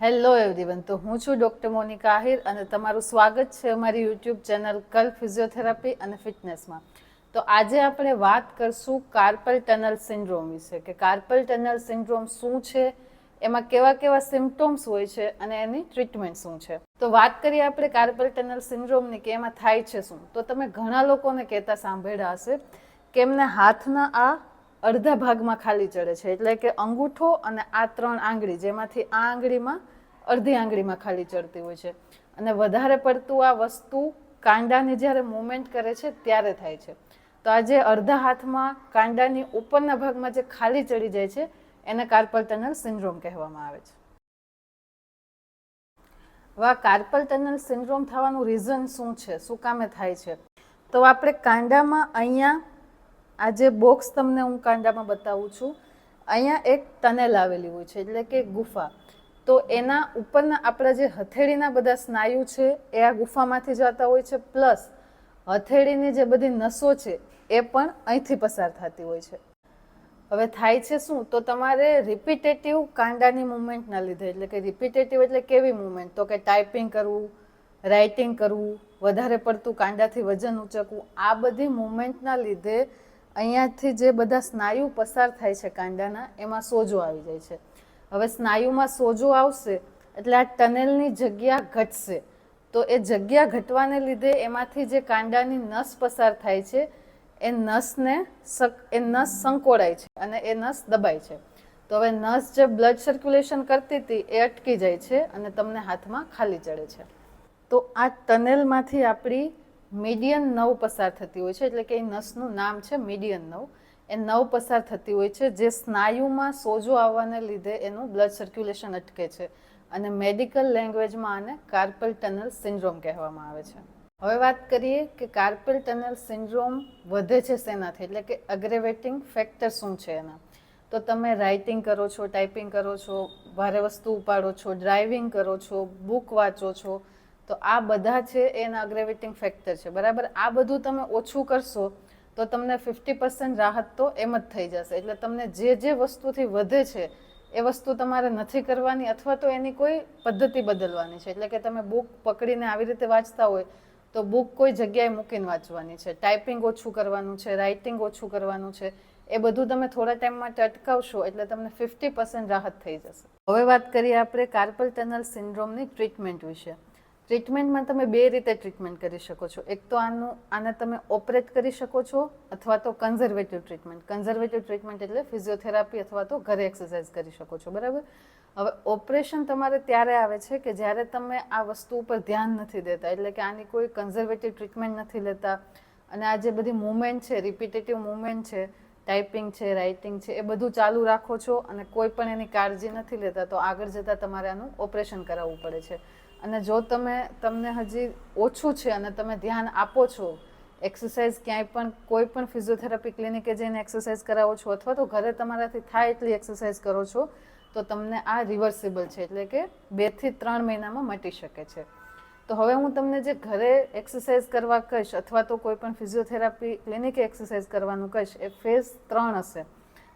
Hello everyone તો હું છું ડૉક્ટર મોનિકા આહિર અને તમારું સ્વાગત છે અમારી યુટ્યુબ ચેનલ કલ ફિઝિયોથેરાપી અને ફિટનેસમાં તો આજે આપણે વાત કરશું કાર્પલ ટનલ સિન્ડ્રોમ વિશે, કે કાર્પલ ટનલ સિન્ડ્રોમ શું છે, એમાં કેવા કેવા સિમ્ટોમ્સ હોય છે અને એની ટ્રીટમેન્ટ શું છે. તો વાત કરીએ આપણે કાર્પલ ટનલ સિન્ડ્રોમની કે એમાં થાય છે શું. તો તમે ઘણા લોકોને કહેતા સાંભળ્યા હશે કે એમને હાથના આ અડધા ભાગમાં ખાલી ચડે છે. એટલે કે અંગૂઠો અને આ ત્રણ આંગળી, જેમાંથી આ આંગળીમાં અડધી આંગળીમાં ખાલી ચડતી હોય છે. અને વધારે પડતું આ વસ્તુ કાંડાને જ્યારે મૂવમેન્ટ કરે છે ત્યારે થાય છે. તો આ જે અડધા હાથમાં કાંડાની ઉપરના ભાગમાં જે ખાલી ચડી જાય છે, એને કાર્પલ ટનલ સિન્ડ્રોમ કહેવામાં આવે છે. હવે આ કાર્પલ ટનલ સિન્ડ્રોમ થવાનું રીઝન શું છે? શું કામે થાય છે? તો આપણે કાંડામાં અહીંયા આ જે બોક્સ તમને હું કાંડામાં બતાવું છું, અહીંયા એક ટનેલ આવેલી હોય છે, એટલે કે ગુફા. તો એના ઉપરના આપણા જે હથેળીના બધા સ્નાયુ છે, એ આ ગુફામાંથી જતા હોય છે, પ્લસ હથેળીની જે બધી નસો છે, એ પણ અહીંથી પસાર થતી હોય છે. હવે થાય છે શું? તો તમારે રિપીટેટિવ કાંડાની મુવમેન્ટના લીધે, એટલે કે રિપીટેટિવ એટલે કેવી મુવમેન્ટ તો કે ટાઈપિંગ કરવું રાઇટિંગ કરવું, વધારે પડતું કાંડાથી વજન ઊંચકવું આ બધી મુવમેન્ટના લીધે અહીંયાથી જે બધા સ્નાયુ પસાર થાય છે કાંડાના, એમાં સોજો આવી જાય છે. હવે સ્નાયુમાં સોજો આવશે એટલે આ ટનેલની જગ્યા ઘટશે. તો એ જગ્યા ઘટવાને લીધે એમાંથી જે કાંડાની નસ પસાર થાય છે, એ નસને એ નસ સંકોડાય છે અને એ નસ દબાય છે. તો હવે નસ જે બ્લડ સર્ક્યુલેશન કરતી હતી એ અટકી જાય છે અને તમને હાથમાં ખાલી ચડે છે. તો આ ટનેલમાંથી આપણી મીડિયન નવ પસાર થતી હોય છે, એટલે કે એ નસનું નામ છે મીડિયન નવ. એ નવ પસાર થતી હોય છે, જે સ્નાયુમાં સોજો આવવાને લીધે એનું બ્લડ સર્ક્યુલેશન અટકે છે અને મેડિકલ લેંગ્વેજમાં આને કાર્પલ ટનલ સિન્ડ્રોમ કહેવામાં આવે છે. હવે વાત કરીએ કે કાર્પલ ટનલ સિન્ડ્રોમ વધે છે શેનાથી? એટલે કે અગ્રેવેટિંગ ફેક્ટર શું છે એના? તો તમે રાઇટિંગ કરો છો ટાઈપિંગ કરો છો, ભારે વસ્તુ ઉપાડો છો ડ્રાઇવિંગ કરો છો બુક વાંચો છો, તો આ બધા છે એના અગ્રેવેટિંગ ફેક્ટર છે. બરાબર? આ બધું તમે ઓછું કરશો તો તમને ફિફ્ટી પર્સન્ટ રાહત તો એમ જ થઈ જશે. એટલે તમને જે જે વસ્તુથી વધે છે, એ વસ્તુ તમારે નથી કરવાની અથવા તો એની કોઈ પદ્ધતિ બદલવાની છે. એટલે કે તમે બુક પકડીને આવી રીતે વાંચતા હોય, તો બુક કોઈ જગ્યાએ મૂકીને વાંચવાની છે. ટાઈપિંગ ઓછું કરવાનું છે રાઇટિંગ ઓછું કરવાનું છે, એ બધું તમે થોડા ટાઈમ માટે અટકાવશો, એટલે તમને ફિફ્ટી પર્સન્ટ રાહત થઈ જશે. હવે વાત કરીએ આપણે કાર્પલ ટનલ સિન્ડ્રોમની ટ્રીટમેન્ટ વિશે. ટ્રીટમેન્ટમાં તમે બે રીતે ટ્રીટમેન્ટ કરી શકો છો. એક તો આનું, આને તમે ઓપરેટ કરી શકો છો અથવા તો કન્ઝર્વેટિવ ટ્રીટમેન્ટ. કન્ઝર્વેટિવ ટ્રીટમેન્ટ એટલે ફિઝિયોથેરાપી અથવા તો ઘરે એક્સરસાઇઝ કરી શકો છો. બરાબર? હવે ઓપરેશન તમારે ત્યારે આવે છે કે જ્યારે તમે આ વસ્તુ ઉપર ધ્યાન નથી દેતા. એટલે કે આની કોઈ કન્ઝર્વેટિવ ટ્રીટમેન્ટ નથી લેતા. અને આ જે બધી મુવમેન્ટ છે, રિપીટેટિવ મુવમેન્ટ છે, ટાઈપિંગ છે, રાઇટિંગ છે, એ બધું ચાલુ રાખો છો અને કોઈ પણ એની કાળજી નથી લેતા, તો આગળ જતાં તમારે આનું ઓપરેશન કરાવવું પડે છે. અને જો તમે, તમને હજી ઓછું છે અને તમે ધ્યાન આપો છો એક્સરસાઇઝ ક્યાંય પણ, કોઈ પણ ફિઝિયોથેરાપી ક્લિનિકે જઈને એક્સરસાઇઝ કરાવો છો અથવા તો ઘરે તમારાથી થાય એટલી એક્સરસાઇઝ કરો છો, તો તમને આ રિવર્સિબલ છે. એટલે કે બેથી ત્રણ મહિનામાં મટી શકે છે. તો હવે હું તમને જે ઘરે એક્સરસાઇઝ કરવા કહીશ અથવા તો કોઈ પણ ફિઝિયોથેરાપી ક્લિનિકે એક્સરસાઇઝ કરવાનું કહીશ, એ ફેઝ ત્રણ હશે.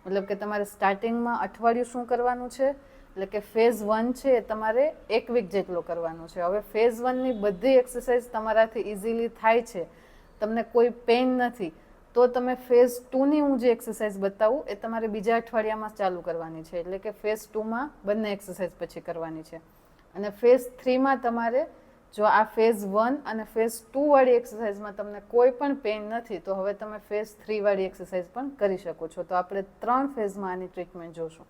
મતલબ કે તમારે સ્ટાર્ટિંગમાં અઠવાડિયું શું કરવાનું છે એટલે કે ફેઝ વન છે એ તમારે એક વીક જેટલો કરવાનો છે. હવે ફેઝ વનની બધી એક્સરસાઇઝ તમારાથી ઇઝીલી થાય છે. તમને કોઈ પેઇન નથી. તો તમે ફેઝ ટુની હું જે એક્સરસાઇઝ બતાવું એ તમારે બીજા અઠવાડિયામાં ચાલુ કરવાની છે. એટલે કે ફેઝ ટુમાં બંને એક્સરસાઇઝ પછી કરવાની છે. અને ફેઝ થ્રીમાં તમારે જો આ ફેઝ વન અને ફેઝ ટુ વાળી એક્સરસાઇઝમાં તમને કોઈ પણ પેઇન નથી, તો હવે તમે ફેઝ થ્રી વાળી એક્સરસાઇઝ પણ કરી શકો છો. તો આપણે ત્રણ ફેઝમાં આની ટ્રીટમેન્ટ જોશું.